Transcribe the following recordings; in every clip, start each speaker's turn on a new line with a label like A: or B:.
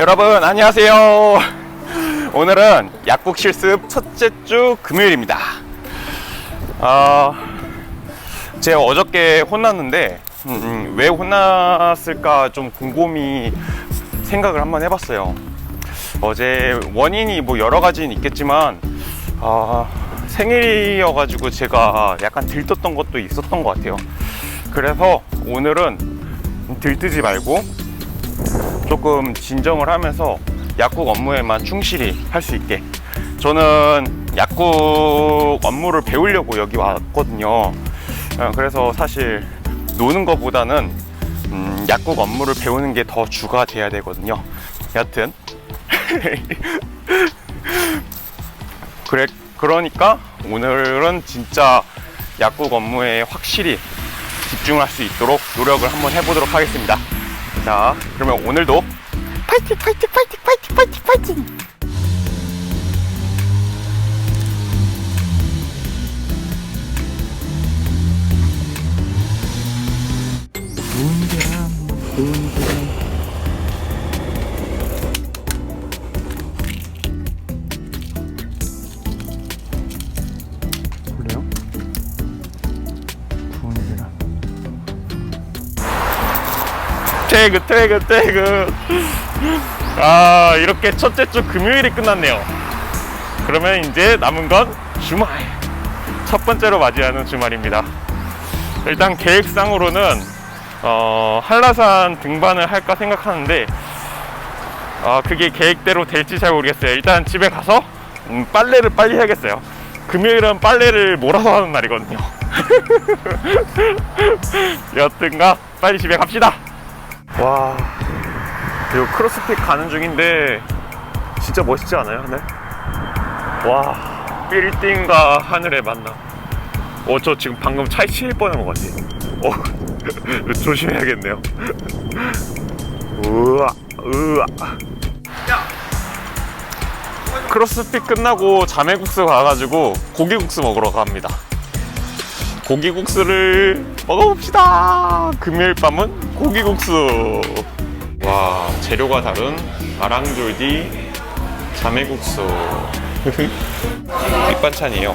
A: 여러분 안녕하세요. 오늘은 약국 실습 첫째 주 금요일입니다. 아, 제가 어저께 혼났는데 음, 음, 왜 혼났을까 좀 곰곰이 생각을 한번 해봤어요. 어제 원인이 뭐 여러 가지는 있겠지만 아, 생일이어가지고 제가 약간 들떴던 것도 있었던 것 같아요. 그래서 오늘은 들뜨지 말고 조금 진정을 하면서 약국 업무에만 충실히 할 수 있게. 저는 약국 업무를 배우려고 여기 왔거든요. 어, 그래서 사실 노는 것보다는 음, 약국 업무를 배우는 게 더 주가 돼야 되거든요. 여튼. 그래 그러니까 오늘은 진짜 약국 업무에 확실히 집중할 수 있도록 노력을 한번 해보도록 하겠습니다. 자, 그러면 오늘도 파이팅, 파이팅, 파이팅, 파이팅, 파이팅, 파이팅! 그래요? 퇴근, 퇴근, 퇴근. 아, 이렇게 첫째 주 금요일이 끝났네요. 그러면 이제 남은 건 주말. 첫 번째로 맞이하는 주말입니다. 일단 계획상으로는 어, 한라산 등반을 할까 생각하는데 아, 그게 계획대로 될지 잘 모르겠어요. 일단 집에 가서 음, 빨래를 빨리 해야겠어요. 금요일은 빨래를 몰아서 하는 날이거든요. 여튼가 빨리 집에 갑시다. 와, 이거 크로스핏 가는 중인데 진짜 멋있지 않아요, 하늘? 와, 빌딩과 하늘의 만남. 어, 저 지금 방금 차에 치일 뻔한 것 같아. 어, 조심해야겠네요. 우와, 우와. 크로스핏 끝나고 자매국수 가가지고 고기국수 먹으러 갑니다. 고기국수를 먹어봅시다. 금요일 밤은 고기국수. 와 재료가 다른 마랑졸디 자매국수. 밑반찬이에요.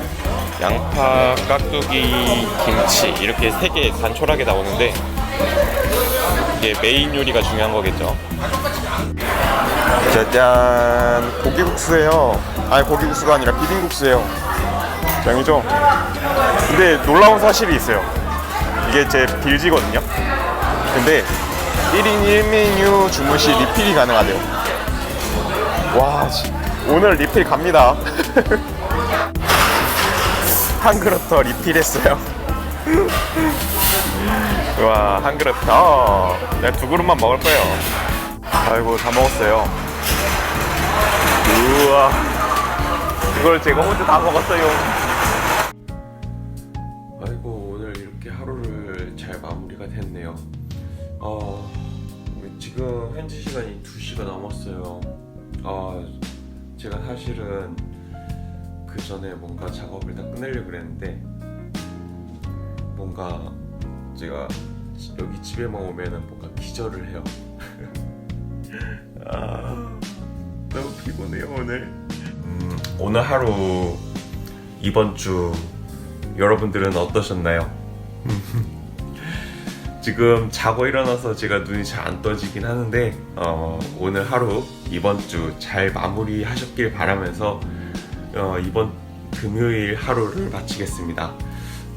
A: 양파, 깍두기, 김치 이렇게 세 개 단촐하게 나오는데 이게 메인 요리가 중요한 거겠죠. 짜잔 고기국수예요 아니 고기국수가 아니라 비빔국수예요 양이죠 근데 놀라운 사실이 있어요 이게 제 빌지거든요 근데 1인 1메뉴 주문 시 리필이 가능하대요. 와 지- 오늘 리필 갑니다. 한 그릇 더 리필했어요. 와 한 그릇 더. 내가 두 그릇만 먹을 거예요. 아이고 다 먹었어요. 우와. 이걸 제가 혼자 다 먹었어요 어 지금 현지 시간이 2시가 넘었어요 어 제가 사실은 그 전에 뭔가 작업을 다 끝내려고 그랬는데 뭔가 제가 여기 집에만 오면은 뭔가 기절을 해요 아, 너무 피곤해요 오늘. 음, 오늘 하루 이번 주 여러분들은 어떠셨나요? 지금 자고 일어나서 제가 눈이 잘 안 떠지긴 하는데 어, 오늘 하루 이번 주 잘 마무리 하셨길 바라면서 어, 이번 금요일 하루를 마치겠습니다.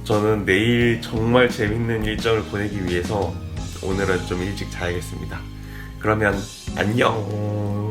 A: 저는 내일 정말 재밌는 일정을 보내기 위해서 오늘은 좀 일찍 자야겠습니다. 그러면 안녕.